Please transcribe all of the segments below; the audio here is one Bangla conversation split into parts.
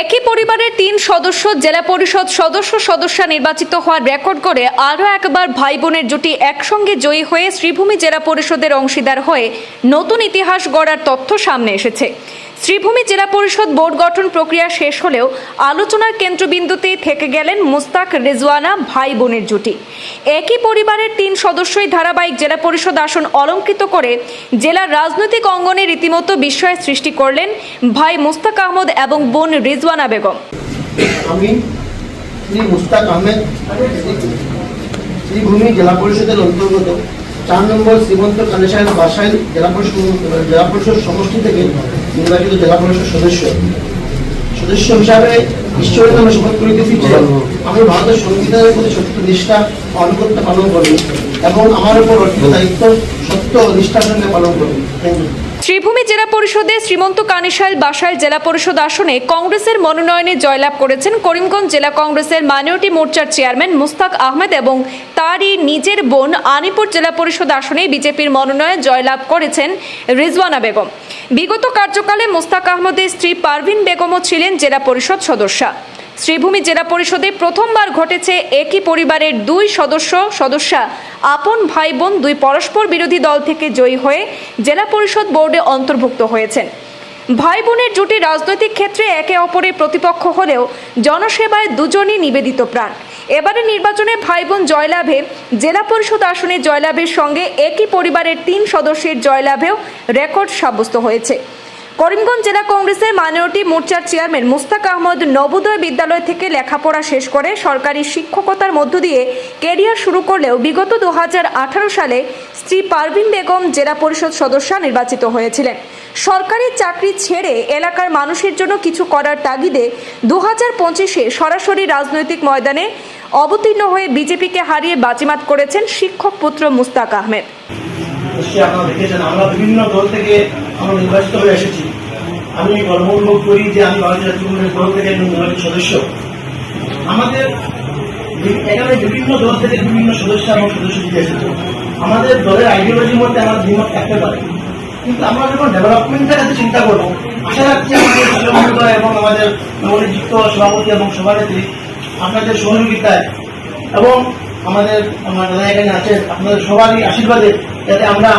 একই পরিবারের তিন সদস্য, জেলা পরিষদ সদস্য সদস্য নির্বাচিত হওয়ার রেকর্ড করে আরও একবার ভাই বোনের জুটি একসঙ্গে জয়ী হয়ে শ্রীভূমি জেলা পরিষদের অংশীদার হয়ে নতুন ইতিহাস গড়ার তথ্য সামনে এসেছে। শ্রীভূমি জেলা পরিষদ বোর্ড গঠন প্রক্রিয়া শেষ হলেও আলোচনার কেন্দ্রবিন্দুতে থেকে গেলেন মুস্তাক, রেজওয়ানা ভাই বোনের জুটি। একই পরিবারের তিন সদস্যই ধারাবাহিক জেলা পরিষদ আসন অলঙ্কৃত করে জেলার রাজনৈতিক অঙ্গনে রীতিমতো বিস্ময়ের সৃষ্টি করলেন ভাই মুস্তাক আহমদ এবং বোন রিজওয়ানা বেগম। শ্রীভূমি জেলা পরিষদের অন্তর্গত চার নম্বর শ্রীমন্ত জেলা পরিষদ জেলা পরিষদ সমষ্টি থেকে নির্বাচিত জেলা পরিষদ সদস্য। সদস্য হিসাবে ঈশ্বরের নামে শপথ করিতেছি যে, আমি ভারতের সংবিধানের প্রতি সত্য নিষ্ঠা করতে পালন করি এবং আমার উপর অর্পিত দায়িত্ব সত্য নিষ্ঠার সঙ্গে পালন করি। থ্যাংক ইউ শ্রীভূমি জেলা পরিষদে শ্রীমন্ত কানিশাইল বাসাইল জেলা পরিষদ আসনে কংগ্রেসের মনোনয়নে জয়লাভ করেছেন করিমগঞ্জ জেলা কংগ্রেসের মাইনরিটি মোর্চার চেয়ারম্যান মুস্তাক আহমেদ এবং তারই নিজের বোন আনিপুর জেলা পরিষদ আসনে বিজেপির মনোনয়নে জয়লাভ করেছেন রিজওয়ানা বেগম। বিগত কার্যকালে মুস্তাক আহমদের স্ত্রী পারভিন বেগমও ছিলেন জেলা পরিষদ সদস্যা। শ্রীভূমি জেলা পরিষদে প্রথমবার ঘটেছে একই পরিবারের দুই সদস্য, সদস্যা আপন ভাই বোন দুই পরস্পর বিরোধী দল থেকে জয়ী হয়ে জেলা পরিষদ বোর্ডে অন্তর্ভুক্ত হয়েছেন। ভাই বোনের জুটি রাজনৈতিক ক্ষেত্রে একে অপরের প্রতিপক্ষ হলেও জনসেবায় দুজনই নিবেদিত প্রাণ। এবারে নির্বাচনে ভাই বোন জয়লাভে জেলা পরিষদ আসনে জয়লাভের সঙ্গে একই পরিবারের তিন সদস্যের জয়লাভেও রেকর্ড সাব্যস্ত হয়েছে। করিমগঞ্জ জেলা কংগ্রেসের মাইনরিটি মোর্চার চেয়ারম্যান মুস্তাক আহমদ নবোদয় বিদ্যালয় থেকে লেখাপড়া শেষ করে সরকারি শিক্ষকতার মধ্য দিয়ে কেরিয়ার শুরু করলেও বিগত দুহাজার আঠারো সালে স্ত্রী পারভিন বেগম জেলা পরিষদ সদস্য নির্বাচিত হয়েছিলেন। সরকারি চাকরি ছেড়ে এলাকার মানুষের জন্য কিছু করার তাগিদে দু হাজার পঁচিশে সরাসরি রাজনৈতিক ময়দানে অবতীর্ণ হয়ে বিজেপিকে হারিয়ে বাজিমাত করেছেন শিক্ষক পুত্র মুস্তাক আহমেদ। নিশ্চয়ই আপনারা দেখেছেন, আমরা বিভিন্ন দল থেকে আমরা নির্বাচিত হয়ে এসেছি। আমি গর্ব অনুভব করি যে আমি ভারতীয় জাতীয় কংগ্রেস দল থেকে একজন নির্বাচিত সদস্য। আমাদের এখানে বিভিন্ন দল থেকে বিভিন্ন সদস্য এবং সদস্য দিয়ে এসেছে। আমাদের দলের আইডিওলজির মধ্যে আমাদের দ্বিমত থাকতে পারে কিন্তু আমরা যখন ডেভেলপমেন্টের কাছে চিন্তা করব, আশা রাখছি আমাদের শিলমহোদয় এবং আমাদের নবনিযুক্ত সভাপতি এবং সভানেত্রী আপনাদের সহযোগিতায় এবং আমাদের যারা এখানে আছেন আপনাদের সবারই আশীর্বাদে যাতে আমরা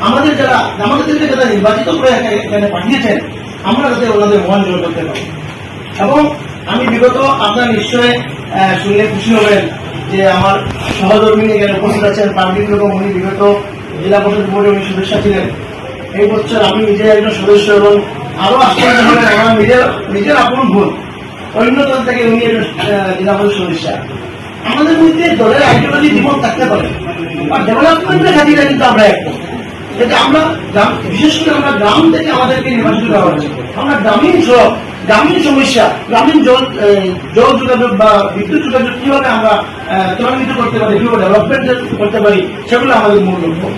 আমাদের যারা আমাদেরকে যারা নির্বাচিত করে এখানে পাঠিয়েছেন আমরা যাতে ওনাদের মন জয় করতে পারি। এবং আমি বিগত আপনার নিশ্চয় আহ, শুনলে খুশি হবেন যে আমার সহধর্মী এখানে উপস্থিত আছেন পাবলিক এবং উনি বিগত জেলা পরিষদ বোর্ডের উনি সদস্য ছিলেন এই বছর আমি নিজে একজন সদস্য এবং আরও আশ্চর্য আমার নিজের নিজের আপন ভুল অন্য দল থেকে উনি একজন জেলা পরিষদ সদস্য। আমাদের মধ্যে দলের আইডিওলজি জীবন থাকতে পারে। আর ডেভেলপমেন্টের খাতিরে কিন্তু আমরা একদম যাতে আমরা বিশেষ করে আমরা গ্রাম থেকে আমাদেরকে নির্বাচিত করা হচ্ছে। আমরা গ্রামীণ গ্রামীণ সমস্যা, গ্রামীণ জল জল যোগাযোগ বা বিদ্যুৎ যোগাযোগ কীভাবে আমরা ত্বরান্বিত করতে পারি, কীভাবে ডেভেলপমেন্ট করতে পারি, সেগুলো আমাদের মূল লক্ষ্য।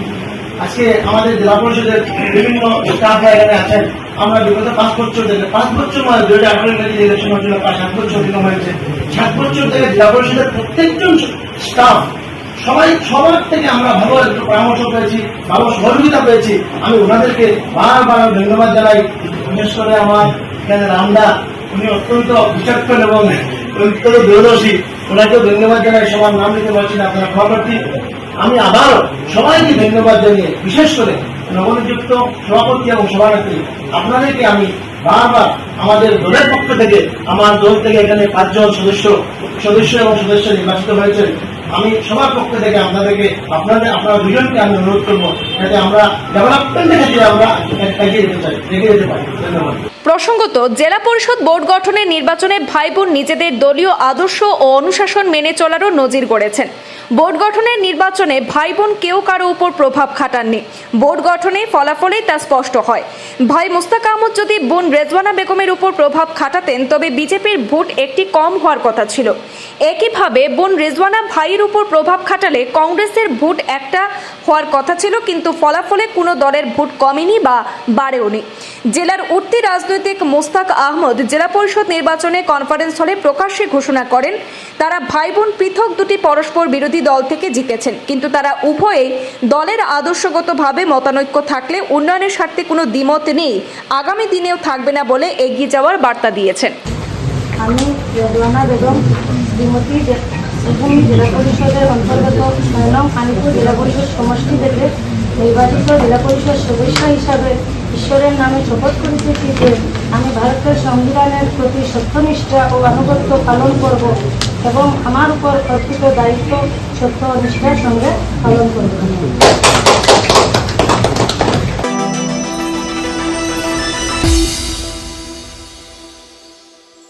আজকে আমাদের জেলা পরিষদের বিভিন্ন স্টাফরা এখানে আছেন। আমরা বিগত পাঁচ বছর থেকে পাঁচ বছর মানে দু হাজার আঠারো ইংরেজি ইলেকশন হয়েছিল, প্রায় সাত বছর অতিক্রম হয়েছে। সাত বছর থেকে জেলা পরিষদের প্রত্যেকজন স্টাফ সবাই সবার থেকে আমরা ভালো একটু পরামর্শ পেয়েছি, ভালো সহযোগিতা পেয়েছি। আমি ওনাদেরকে বারবার ধন্যবাদ জানাই। বিশেষ করে আমার এখানে রামদা, উনি অত্যন্ত বিচক্ষণ এবং অত্যন্ত দূরদর্শী। ওনাকেও ধন্যবাদ জানাই। সবার নাম নিতে পারছি না আপনারা খবরটি আমি আবার সবাইকে ধন্যবাদ জানিয়ে, বিশেষ করে নবনিযুক্ত সভাপতি এবং সভানেত্রী, আপনাদেরকে আমি বারবার আমাদের দলের পক্ষ থেকে, আমার দল থেকে এখানে পাঁচজন সদস্য সদস্য এবং সদস্য নির্বাচিত হয়েছেন। আমি সবার পক্ষ থেকে আপনাদেরকে, আপনাদের, আপনারা দুজনকে আমি অনুরোধ করব প্রসঙ্গত, জেলা পরিষদ বোর্ড গঠনের নির্বাচনে ভাই বোন নিজেদের দলীয় আদর্শ ও অনুশাসন মেনে চলারও নজির গড়েছেন। বোর্ড গঠনের নির্বাচনে ভাই বোন কেউ কারও উপর প্রভাব খাটাননি। বোর্ড গঠনে ফলাফলেই তা স্পষ্ট হয়। ভাই মুস্তাক আহমদ যদি বোন রেজওয়ানা বেগমের উপর প্রভাব খাটাতেন, তবে বিজেপির ভোট একটি কম হওয়ার কথা ছিল। একইভাবে বোন রেজওয়ানা ভাইয়ের উপর প্রভাব খাটালে কংগ্রেসের ভোট একটা হওয়ার কথা ছিল, কিন্তু ফলাফলে কোনো দলের ভোট কমেনি বা বাড়েওনি। জেলার উঠতি রাজনৈতিক মোস্তাক আহমদ জেলা পরিষদ নির্বাচনে কনফারেন্স হলে প্রকাশ্যে ঘোষণা করেন, তারা ভাই বোন পৃথক দুটি পরস্পর বিরোধী দল থেকে জিতেছেন। কিন্তু তারা উভয়েই দলের আদর্শগতভাবে মতানৈক্য থাকলে উন্নয়নের স্বার্থে কোনো দ্বিমত নেই, আগামী দিনেও থাকবে না বলে এগিয়ে যাওয়ার বার্তা দিয়েছেন। আমি বেগম, শ্রীমতী জেলা পরিষদের অন্তর্গত ছয় নং কানিপুর জেলা পরিষদ সমষ্টি থেকে নির্বাচিত জেলা পরিষদ সদস্য হিসাবে ঈশ্বরের নামে শপথ করিতেছি যে আমি ভারতের সংবিধানের প্রতি সত্যনিষ্ঠা ও আনুগত্য পালন করব এবং আমার উপর অর্পিত দায়িত্ব, সত্য নিষ্ঠার সঙ্গে পালন করব।